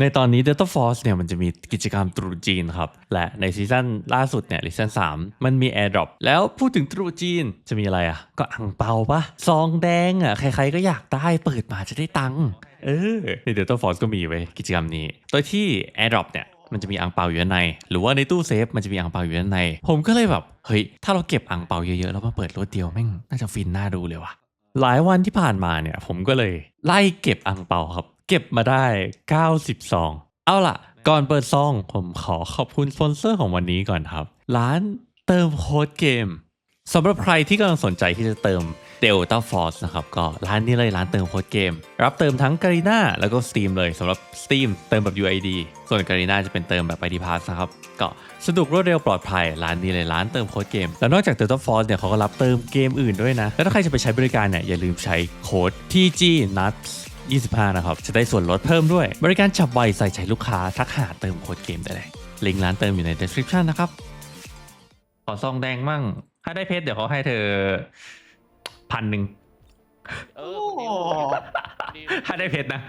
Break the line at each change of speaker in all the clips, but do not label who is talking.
ในตอนนี้ Delta Force เนี่ยมันจะมีกิจกรรมตรุษจีนครับ และในซีซั่นล่าสุดเนี่ยซีซั่น3 มันมี Airdrop แล้วพูดถึงตรุษจีนจะมีอะไรอะ ก็อังเปาปะซองแดงอะ ใครๆก็อยากได้เปิดมาจะได้ตังค์เออใน Delta Force ก็มีไว้กิจกรรมนี้ โดยที่ Airdrop เนี่ยมันจะมีอังเปาอยู่ด้านใน หรือว่าในตู้เซฟมันจะมีอังเปาอยู่ด้านใน ผมก็เลยแบบเฮ้ยถ้าเราเก็บอังเปาเยอะๆแล้วมาเปิดรวดเดียวแม่งน่าจะฟินน่าดูเลยว่ะหลายวันที่ผ่านมาเนี่ยผมก็เลยไล่เก็บอังเปาครับ เก็บมาได้ 90 ซอง เอาล่ะ ก่อนเปิดซอง ผมขอขอบคุณสปอนเซอร์ของวันนี้ก่อนครับ ร้านเติมโค้ดเกมสำหรับใครที่กำลังสนใจที่จะเติม Delta Force นะครับ ก็ร้านนี้เลยร้านเติมโค้ดเกม รับเติมทั้ง Garena แล้วก็ Steam เลยสำหรับ Steam เติมแบบ UID ส่วน Garena จะเป็นเติมแบบ ID Pass นะครับ ก็สะดวกรวดเร็วปลอดภัย ร้านนี้เลยร้านเติมโค้ดเกม แล้วนอกจาก Delta Force เนี่ยเขาก็รับเติมเกมอื่นด้วยนะ แล้วถ้าใครจะไปใช้บริการเนี่ยอย่าลืมใช้โค้ด TG Nuts 25 นะครับ จะได้ส่วนลดเพิ่มด้วย บริการฉับไวใส่ใจลูกค้า ทักหาเติมโค้ดเกมได้เลย ลิงก์ร้านเติมอยู่ใน description นะครับ ขอซองแดงมั่ง ถ้าได้เพชรเดี๋ยวเขาให้เธอพันหนึ่ง
เออ
โอ้
คุณดิว
ถ้าได้เพชรนะ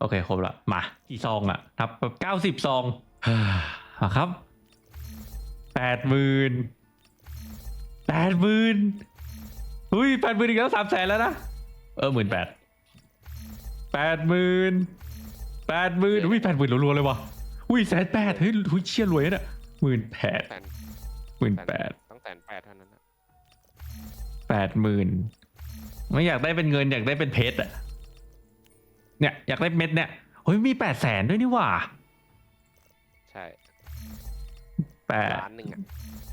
โอเคครบละมากี่ซองอะนับแบบเก้าสิบซองมาครับแปดหมื่นแปดหมื่นอุ้ยแปดหมื่นอีกแล้วสามแสนแล้วนะ เออหมื่นแปด แปดหมื่นแปดหมื่นอุ้ยแปดหมื่นรัวๆเลยวะอุ้ยแสนแปดเฮ้ยอุ้ยเชี่ยรวยนะเนี่ยหมื่นแปด
แสน
หมื่นแปด
ตั้งแสนแปดเท่านั้นนะ
แปดหมื่นไม่อยากได้เป็นเงินอยากได้เป็นเพชรอะเนี่ยอยากได้เม็ดเนี่ยเฮ้ยมีแปดแสนด้วยนี่หว่า
ใช่
แปด
ล้านหนึ่งอะ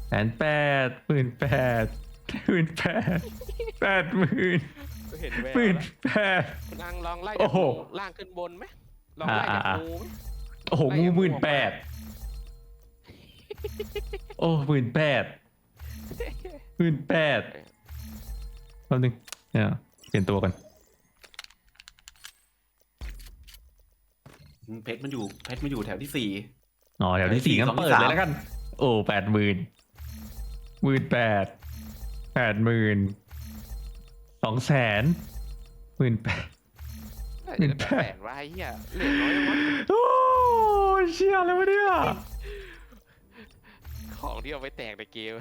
แสนแปดหมื่นแปดหมื่นแปดแปดหมื่น
ก็ เห็นแวว
หมื่น
แล้ว
แปด
คุณอังลองไล่
โอ้
จาก
โห
ล่างขึ้นบนไหมลองไล่จาก
อ่าอ่า
งูไหม
โอ้โห
ไล่
งู
กับ
หมื่น
งู
แปดโอ้หมื่นแปดหมื่นแปดแป๊บนึงเนี่ยเปลี่ยนตัวกัน
เพชรมันอยู่เพชรมันอยู่แถวที่สี่
อ๋อเดี๋ยวที่สี่งั้น
สองที่
เปิด
สาม
เลยแล้วกัน โอ้แปดหมื่นหมื่นแปดแปดหมื่น สองแสนหมื่นแปด
น่า
หมื่
จะ
น
ได้
แปด
แปดวะไอ้เหี้ยเหลือน้อยจังวะ
โอ้เชี่ยอะไรวะเนี่ย
ของที่เอาไปแตกในเกม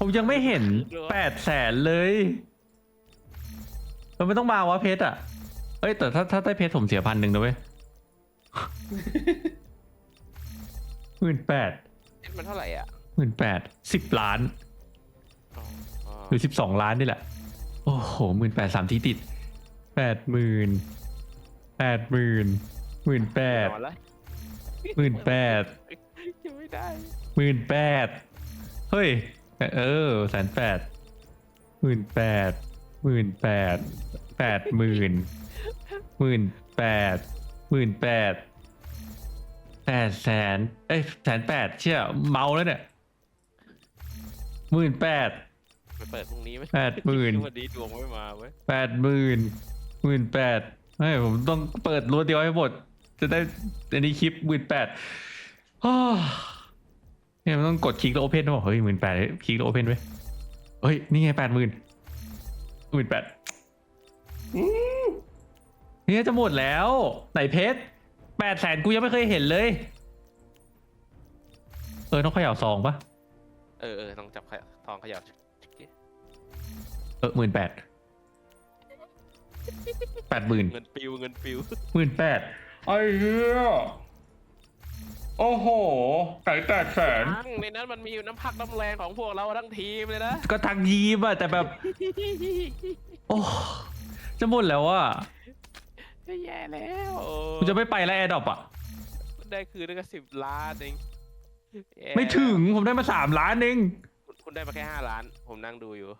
ผมยังไม่เห็นแปดแสนเลย มันไม่ต้องมาวะเพชรอะ เอ้ยแต่ถ้าถ้าได้เพชรผมเสียพันหนึ่งนะเว้ยหมื่นแปด
เอ็ดมันเท่าไหร่อะ
หมื่นแปดสิบล้าน
อ๋ออ๋อ
หรือสิบสองล้านนี่แหละ โอ้โหหมื่นแปดสามที่ติดแปดหมื่นแปดหมื่นหมื่นแปด
นอนละ
หมื่นแปด
ยังไม่ได้
หมื่นแปดเฮ้ย เออแสนแปดหมื่นแปดหมื่นแปดแปดหมื่นหมื่นแปดหมื่นแปดแปดแสนเอ้ยแสนแปดเชี่ยเมาแล้วเนี่ยหมื่นแปด
ไปเปิดพรุ่งนี้ไหม
แปดหมื่น
วันนี้ดวงไม่มาเว้ย
แปดหมื่นหมื่นแปดไม่ผมต้องเปิดรวดเดียวให้หมด จะได้อันนี้คลิปหมื่นแปดเนี่ยมันต้องกดคลิกแล้วโอเพนบอกเฮ้ยหมื่นแปดคลิกแล้วโอเพนไว้ยเฮ้ย นี่ไงแปดหมื่นหมื่นแปดเนี่ยจะหมดแล้ว ไหนเพชรแปดแสนกูยังไม่เคยเห็นเลย เออ ต้องเขย่าซองปะ
เออเออต้องจับขยะทองเขยับ
เออหมื่นแปดแปดหมื่น
เงินปิวเงินปิว
หมื่นแปดไอ้เหี้ยโอ้โหไก่แตกแสน
ทั้งในนั้นมันมีน้ำพักน้ำแรงของพวกเราทั้งทีมเลยนะ
ก็ทักยีมอะแต่แบบ โอ้จะหมดแล้วอะ
แย่แล้วโอ้
กูจะไม่ไปแล้วแอร์ดอปอะ
ได้คืนนึงก็สิบล้านเองแย่
ไม่ถึงผมได้มาสามล้านเอง
คุณคุณได้มาแค่ห้าล้าน ผมนั่งดูอยู่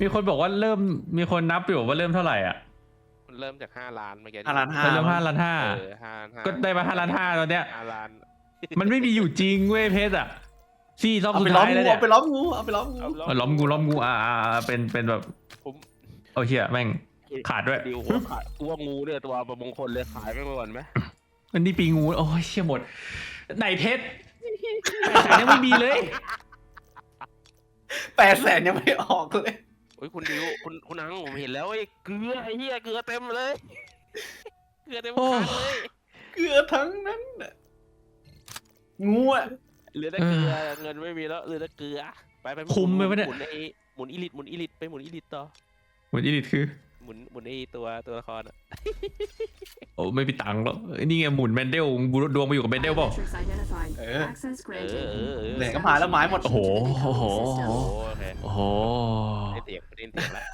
มีคนบอกว่าเริ่มมีคนนับอยู่ว่าเริ่มเท่าไหร่อะ
มันเริ่มจากห้าล้านเมื่อกี้
ห้าล้านห้า
เริ่มห้าล้านห้า
เออห้าห้า
ก็ได้มาห้าล้านห้าตอนเนี้ย
ห้าล้าน
มันไม่มีอยู่จริงเว้ยเพชรอะซี่รอบ
เอา
สุ
ไป
ด
ล้อ
ท้ามยแล้ว
งู
เนี่ย
เอาไปล้อมงูเอาไปล้อมงู
เอา
เออล้อมงูล้อมงูอ่าอ่าอ่าเป็นเป็นแบบ
ผม
โอ้เชี่ยแม่งขาดด้วย
ดิวหัวขาดกูว่างูเนี่ยตัวประมงคลเลยขายไปก่อนไหม
อันนี้ปีงูโอ้ยเชี่ยหมดไหนเพชรแต่ยังไม่มีเลย
แปดแสนยังไม่ออกเลย
โอ้ยคุณดิวคุณคุณนังผมเห็นแล้วไอ้เกลือไอ้เหี้ยเกลือเต็มเลย เกลือเต็ม
โอ้
คันเลย
เกลือทั้งนั้นน่ะงูอะ
เหลือแต่เกลือเงินไม่มีแล้วเหลือแต่เกลือไปไป
คุมไปปะเนี่ย
หมุนไอ้หมุนอีลิตหมุนอีลิตไปหมุนอีลิตต่อ
เหมือนอีลิทคือ
หมุนหมุนไอ้ตัวตัวละครอะ
โอ้ไม่มีตังค์แล้วนี่ไงหมุนแมนเดลกูดวงมาอยู่กับแมนเดลเปล่า
Matrix identified.
เออ
Access
เออ
granted.
เออเออ
ไหนก็มาแล้วไม้หมด
โอ้โห โอ้โห
โอ้โอเค
โอ้โห
ได้เสียงได้เสียงแล้ว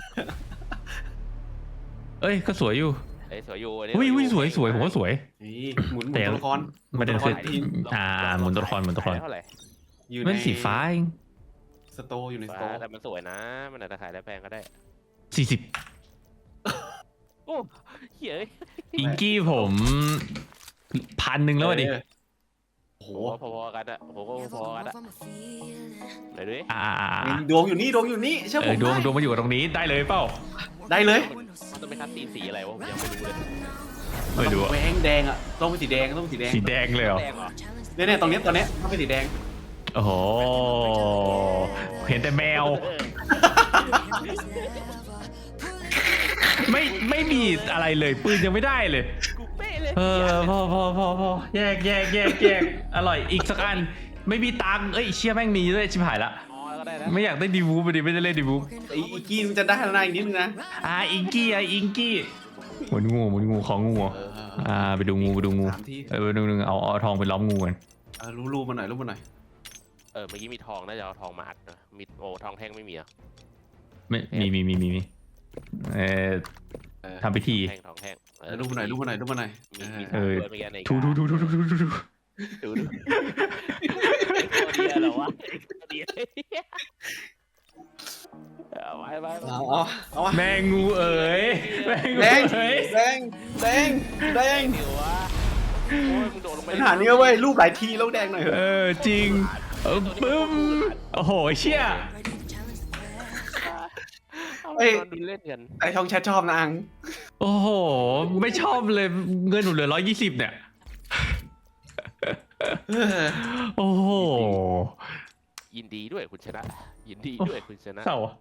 เอ้ยก็สวยอยู่
ไอ้ยสวยอยู่อันนี้
อุ้ยอุ้ยสวยสวยผมว่าสวย
นี่หมุนหมุน
แต่
ตัวละคร
ประเด็นคือ
ตัวละครทีม
อ่าหมุนตัวละครหมุนตัวละคร
เท่าไหร่
อยู่
มัน
ใน
สีฟ้าเอง
สโตร์อยู่ในสโต
ฟ้า
ร์
แต่มันสวยนะ มันอาจจะขายได้แพงก็ได้
สี่สิบ
โอ้เฮ้ย
อิงกี้ผมพันหนึ่งแล้วอะดิ
เออ โอ้โห
ผมว่าพอๆกันอะผมก็พอๆกันอะไหนดูดิ
อ่าอ่าอ่า
นี่ดวงอยู่นี่ดวงอยู่นี่เชื่อ
เอ
ผ
อ
ม
ดวง
ได้
ดวงมาอยู่ตรงนี้ได้เลยเปล่า
ได้เลย
มันต้องเป็นคัสซีนสีอะไรวะผมยังไม่รู้เลย
ไม่รู้อะ
แดงแดงอะต้องเป็นสีแดงต้องเป็นสีแดง
สีแดงเลยเหรอ
แดงเหรอ
เนี่ยเนี่ยตรงเนี้ยตรงเนี้ยต้องเป็นสีแดง
โอ้โหเห็นแต่แมว ไม่ไม่มีอะไรเลยปืนยังไม่ได้เลย
กู เป๊ะเลย
เออพอพอพอพอแยกแยกแยกแยกอร่อยอีกสักอัน ไม่มีตังค์เอ้ยเชี่ยแม่งมีด้วยชิบหายละ
อ๋อแล้วก็ได้นะ
ไม่อยากได้ดีวูฟไปดิไม่ได้เล่นดีวูฟ
ไอ้อีกกี้มันจะได้แล้วนะอีกนิดนึงนะ
อ่าอิงกี้อะอิงกี้หมุนงูหมุนงูของงู
เออ
อ่าไปดูงูไปดูงู
สามที่
เออไปดูนึงเอาเอาทองไปล้อมงูกัน
เออรู้รูมาหน่อยรู้มาหน่อย
เออเมื่อกี้มีทองน่าจะเอาทองมาอัดนะมีโอ้ทองแท่งไม่มีเหรอะ
ไม่มีมีมีมีมีเออ
เออ
ทำพิธี
แท่งทองแท่งเอ
เอ
อ
อรูมาหน่อยรูมาหน่อยรูมาหน่อย
มีมี
เออ
ด้วยเมื่อกี้ใน
ทูทูทูทูทูทูทู
ดูดูตัวเดียวเหรอวะตัวเดียวเอาไปไปไป
เอาเอาเอาวะ
แมงงูเอ๋ยแมงงู
แดง
เอ๋ย
แดงแดงแดง
เดี๋ยววะโอ้ยมึงโดดลงไป
ปัญหานี้เว้ยรูปหลายทีแล้วแดงหน่อยเถ
เอ
อะ
อจริงเออปึ้มโอ้โหเชี่ย
เอ้ยนอนดูเล่นกัน
ไอช่องแชทชอบนะอัง
โอ้โห ไม่ชอบเลยเงินหนูเหลือร้อยยี่สิบเนี่ย
เออ
โอ้โห
ยินดีด้วยคุณชนะ ยินดีด้วยคุณชนะ
เศร้าอะ